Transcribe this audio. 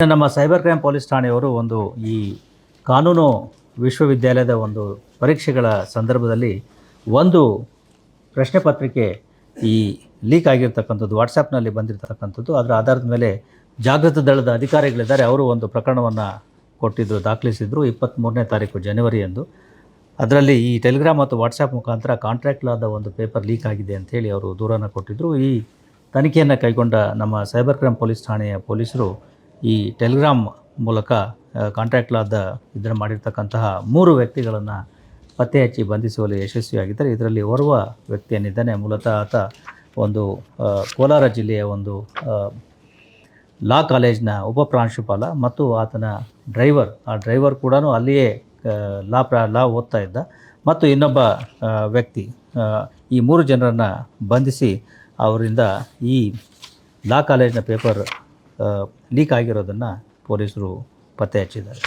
ನಮ್ಮ cyber crime police ಠಾಣೆಯವರು ಒಂದು ಈ ಕಾನೂನು ವಿಶ್ವವಿದ್ಯಾಲಯದ ಒಂದು ಪರೀಕ್ಷೆಗಳ ಸಂದರ್ಭದಲ್ಲಿ ಒಂದು ಪ್ರಶ್ನೆ ಪತ್ರಿಕೆ ಈ ಲೀಕ್ ಆಗಿರ್ತಕ್ಕಂಥದ್ದು ವಾಟ್ಸಪ್ನಲ್ಲಿ ಬಂದಿರತಕ್ಕಂಥದ್ದು. ಅದರ ಆಧಾರದ ಮೇಲೆ ಜಾಗೃತ ದಳದ ಅಧಿಕಾರಿಗಳಿದ್ದಾರೆ. ಅವರು ಒಂದು ಪ್ರಕರಣವನ್ನು ಕೊಟ್ಟಿದ್ದರು ದಾಖಲಿಸಿದ್ರು ಇಪ್ಪತ್ತ್ಮೂರನೇ ತಾರೀಕು ಜನವರಿ ಎಂದು ಅದರಲ್ಲಿ ಈ ಟೆಲಿಗ್ರಾಮ್ ಮತ್ತು ವಾಟ್ಸಪ್ ಮುಖಾಂತರ ಕಾಂಟ್ರಾಕ್ಟ್ ಲಾದ ಒಂದು ಪೇಪರ್ ಲೀಕ್ ಆಗಿದೆ ಅಂತೇಳಿ ಅವರು ದೂರನ್ನು ಕೊಟ್ಟಿದ್ದರು ಈ ತನಿಖೆಯನ್ನು ಕೈಗೊಂಡ ನಮ್ಮ ಸೈಬರ್ ಕ್ರೈಮ್ ಪೊಲೀಸ್ ಠಾಣೆಯ ಪೊಲೀಸರು ಈ ಟೆಲಿಗ್ರಾಮ್ ಮೂಲಕ ಕಾಂಟ್ರಾಕ್ಟ್ ಲಾದ ಇದನ್ನು ಮಾಡಿರ್ತಕ್ಕಂತಹ ಮೂರು ವ್ಯಕ್ತಿಗಳನ್ನು ಪತ್ತೆ ಹಚ್ಚಿ ಬಂಧಿಸುವಲ್ಲಿ ಯಶಸ್ವಿಯಾಗಿದ್ದಾರೆ. ಇದರಲ್ಲಿ ಓರ್ವ ವ್ಯಕ್ತಿಯನ್ನಿದ್ದಾನೆ ಮೂಲತಃ ಆತ ಒಂದು ಕೋಲಾರ ಜಿಲ್ಲೆಯ ಒಂದು ಲಾ ಕಾಲೇಜ್ನ ಉಪ ಪ್ರಾಂಶುಪಾಲ ಮತ್ತು ಆತನ ಡ್ರೈವರ್. ಆ ಡ್ರೈವರ್ ಕೂಡ ಅಲ್ಲಿಯೇ ಲಾ ಪ್ರಾ, ಲಾ ಓದ್ತಾ ಇದ್ದ. ಮತ್ತು ಇನ್ನೊಬ್ಬ ವ್ಯಕ್ತಿ ಈ ಮೂರು ಜನರನ್ನು ಬಂಧಿಸಿ ಅವರಿಂದ ಈ ಲಾ ಕಾಲೇಜ್ನ ಪೇಪರ್ ಲೀಕ್ ಆಗಿರೋದನ್ನು ಪೊಲೀಸರು ಪತ್ತೆ ಹಚ್ಚಿದ್ದಾರೆ.